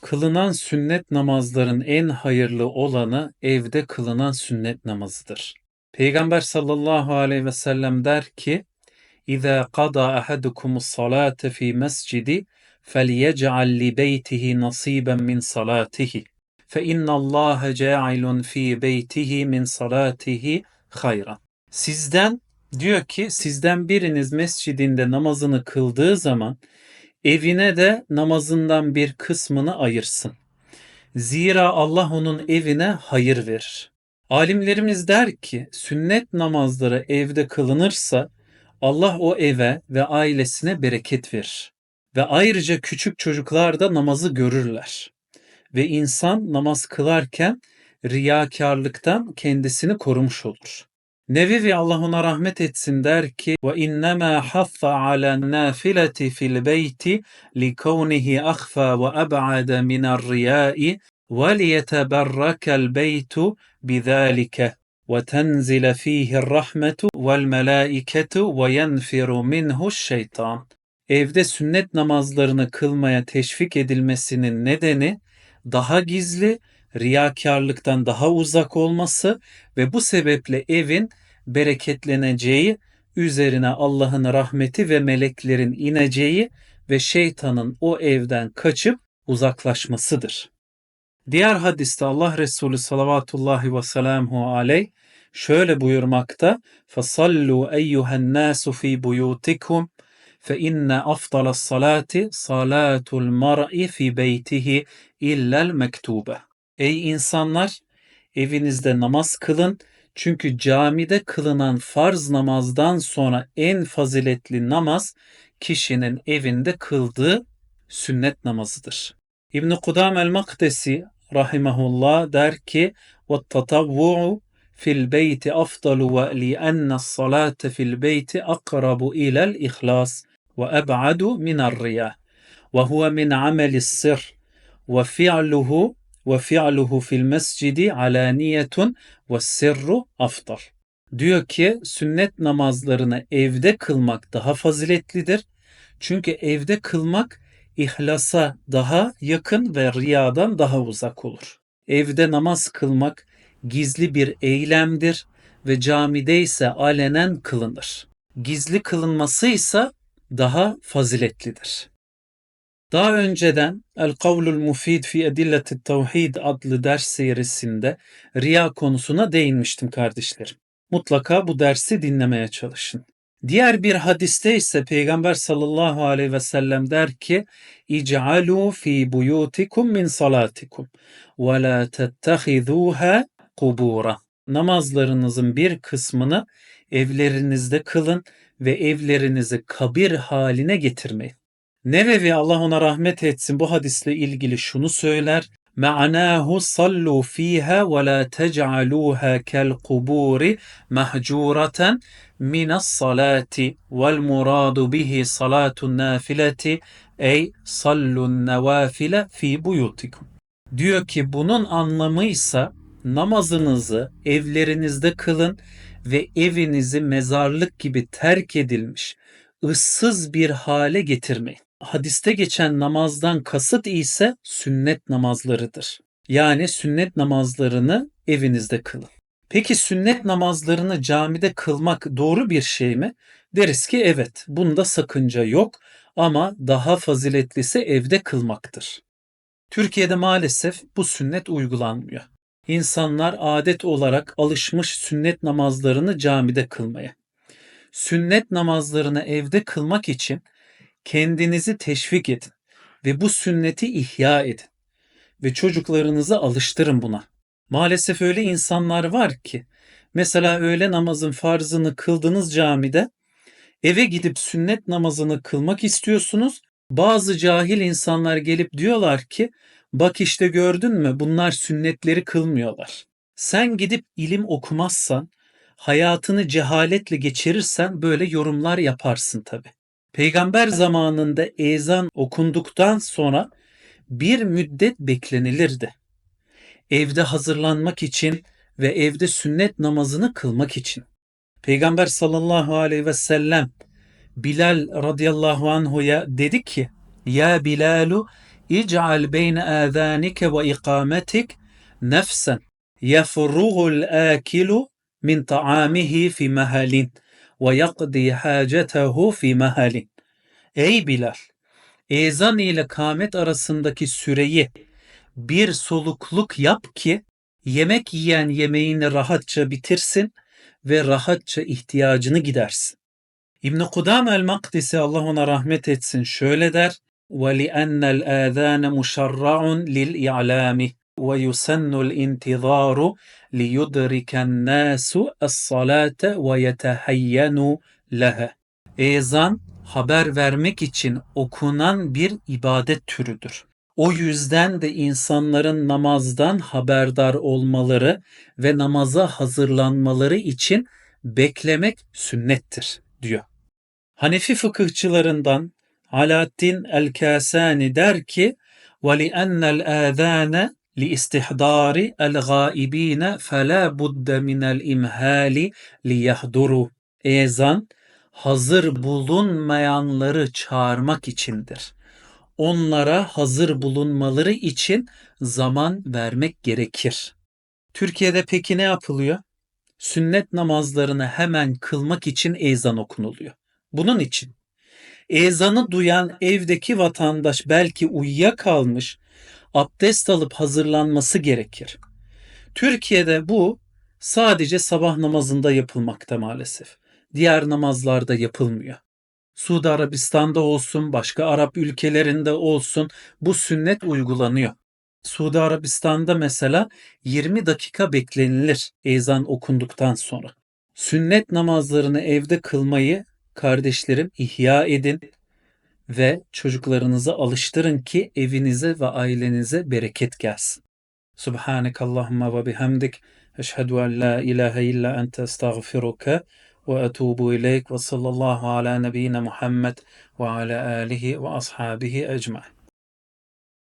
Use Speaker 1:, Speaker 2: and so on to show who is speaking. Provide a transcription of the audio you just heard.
Speaker 1: Kılınan sünnet namazların en hayırlı olanı evde kılınan sünnet namazıdır. Peygamber sallallahu aleyhi ve sellem der ki: "İza qada ahadukumus salate fi mescidi felyec'al li beytihi nasiben min salatihi. Fe innallaha ca'ilun fi beytihi min salatihi hayran." Sizden diyor ki sizden biriniz mescidinde namazını kıldığı zaman evine de namazından bir kısmını ayırsın. Zira Allah onun evine hayır verir. Alimlerimiz der ki sünnet namazları evde kılınırsa Allah o eve ve ailesine bereket verir. Ve ayrıca küçük çocuklar da namazı görürler. Ve insan namaz kılarken riyakarlıktan kendisini korumuş olur. Nevevi Allah ona rahmet etsin der ki ve innema haffa ala nafileti fil beyti li kavnihi akhfa ve ab'ada min ar-riya'i ve liyeteberrakel beytu bizalike ve tenzile fihi rahmetu vel melaiketu ve yenfiru minhu şeytan. Evde sünnet namazlarını kılmaya teşvik edilmesinin nedeni daha gizli, riyakarlıktan daha uzak olması ve bu sebeple evin bereketleneceği, üzerine Allah'ın rahmeti ve meleklerin ineceği ve şeytanın o evden kaçıp uzaklaşmasıdır. Diğer hadiste Allah Resulü salavatullahi ve selamuhu aleyh şöyle buyurmakta فَصَلُّوا اَيُّهَا النَّاسُ ف۪ي بُيُوتِكُمْ فَاِنَّ أَفْضَلَ الصَّلَاةِ صَلَاتُ الْمَرْءِ فِي بَيْتِهِ اِلَّا الْمَكْتُوبَ Ey insanlar! Evinizde namaz kılın çünkü camide kılınan farz namazdan sonra en faziletli namaz kişinin evinde kıldığı sünnet namazıdır. İbn Kudam el-Makdesi rahimehullah der ki: "Ve tatavvu'u fil beyti afdalu ve li enne salate fil beyti akrabu ila'l ihlas ve eb'adu min'r riya ve huve min amelis sır ve fi'luhu ve fi'luhu fil mescidi alaniyetun ve sirru afdal. Diyor ki sünnet namazlarını evde kılmak daha faziletlidir. Çünkü evde kılmak ihlasa daha yakın ve riyadan daha uzak olur. Evde namaz kılmak gizli bir eylemdir ve camide ise alenen kılınır. Gizli kılınması ise daha faziletlidir. Daha önceden El Kavlul Mufid fi Edilleti Tevhid adlı ders serisinde riya konusuna değinmiştim kardeşlerim. Mutlaka bu dersi dinlemeye çalışın. Diğer bir hadiste ise Peygamber sallallahu aleyhi ve sellem der ki İc'alû fî buyutikum min salatikum ve la tettehidûhâ kubura. Namazlarınızın bir kısmını evlerinizde kılın ve evlerinizi kabir haline getirmeyin. Nevevi Allah ona rahmet etsin bu hadisle ilgili şunu söyler. Ma'nahu sallu fiha ve la tec'aluha kel kuburi mahcuratan minas salati vel muradu bihi salatun nafileti ey sallun nevafile fi buyutikum. Diyor ki bunun anlamı ise namazınızı evlerinizde kılın ve evinizi mezarlık gibi terk edilmiş, ıssız bir hale getirmeyin hadiste geçen namazdan kasıt ise sünnet namazlarıdır. Yani sünnet namazlarını evinizde kılın. Peki sünnet namazlarını camide kılmak doğru bir şey mi? Deriz ki evet, bunda sakınca yok ama daha faziletlisi evde kılmaktır. Türkiye'de maalesef bu sünnet uygulanmıyor. İnsanlar adet olarak alışmış sünnet namazlarını camide kılmaya. Sünnet namazlarını evde kılmak için kendinizi teşvik edin ve bu sünneti ihya edin ve çocuklarınızı alıştırın buna. Maalesef öyle insanlar var ki mesela öğle namazın farzını kıldınız camide eve gidip sünnet namazını kılmak istiyorsunuz. Bazı cahil insanlar gelip diyorlar ki bak işte gördün mü bunlar sünnetleri kılmıyorlar. Sen gidip ilim okumazsan, hayatını cehaletle geçirirsen böyle yorumlar yaparsın tabi. Peygamber zamanında ezan okunduktan sonra bir müddet beklenilirdi. Evde hazırlanmak için ve evde sünnet namazını kılmak için. Peygamber sallallahu aleyhi ve sellem Bilal radıyallahu anhu'ya dedi ki Ya Bilalu İc'al beyne âzânike ve ikametik nefsen yefruğul âkilu min ta'amihi fi mehalin ve yakdi hacetehu fi mehalin. Ey Bilal, ezan ile kamet arasındaki süreyi bir solukluk yap ki yemek yiyen yemeğini rahatça bitirsin ve rahatça ihtiyacını gidersin. İbn Kudam el-Makdisi Allah ona rahmet etsin şöyle der: "Ve li ennel azan muşarra'un lil i'lami." وَيُسَنُّ الْاِنْتِظَارُ لِيُدْرِكَ النَّاسُ الصَّلَاةَ وَيَتَحَيَّنُوا لَهَا Ezan haber vermek için okunan bir ibadet türüdür. O yüzden de insanların namazdan haberdar olmaları ve namaza hazırlanmaları için beklemek sünnettir diyor. Hanefi fıkıhçılarından Alaaddin el-Kasani der ki وَلِأَنَّ الْآذَانَ لِإِسْتِحْضَارِ الْغَائِب۪ينَ فَلَا بُدَّ مِنَ الْاِمْهَالِ لِيَحْضُرُوا Ezan hazır bulunmayanları çağırmak içindir. Onlara hazır bulunmaları için zaman vermek gerekir. Türkiye'de peki ne yapılıyor? Sünnet namazlarını hemen kılmak için ezan okunuluyor. Bunun için ezanı duyan evdeki vatandaş belki uyuyakalmış, abdest alıp hazırlanması gerekir. Türkiye'de bu sadece sabah namazında yapılmakta maalesef. Diğer namazlarda yapılmıyor. Suudi Arabistan'da olsun, başka Arap ülkelerinde olsun bu sünnet uygulanıyor. Suudi Arabistan'da mesela 20 dakika beklenilir ezan okunduktan sonra. Sünnet namazlarını evde kılmayı kardeşlerim ihya edin ve çocuklarınızı alıştırın ki evinize ve ailenize bereket gelsin. Subhanekallahumma ve bihamdik. Eşhedü en la ilahe illa ente estağfiruka ve etubu ileyk ve sallallahu ala nebiyyina Muhammed ve ala alihi ve ashabihi ecmaîn.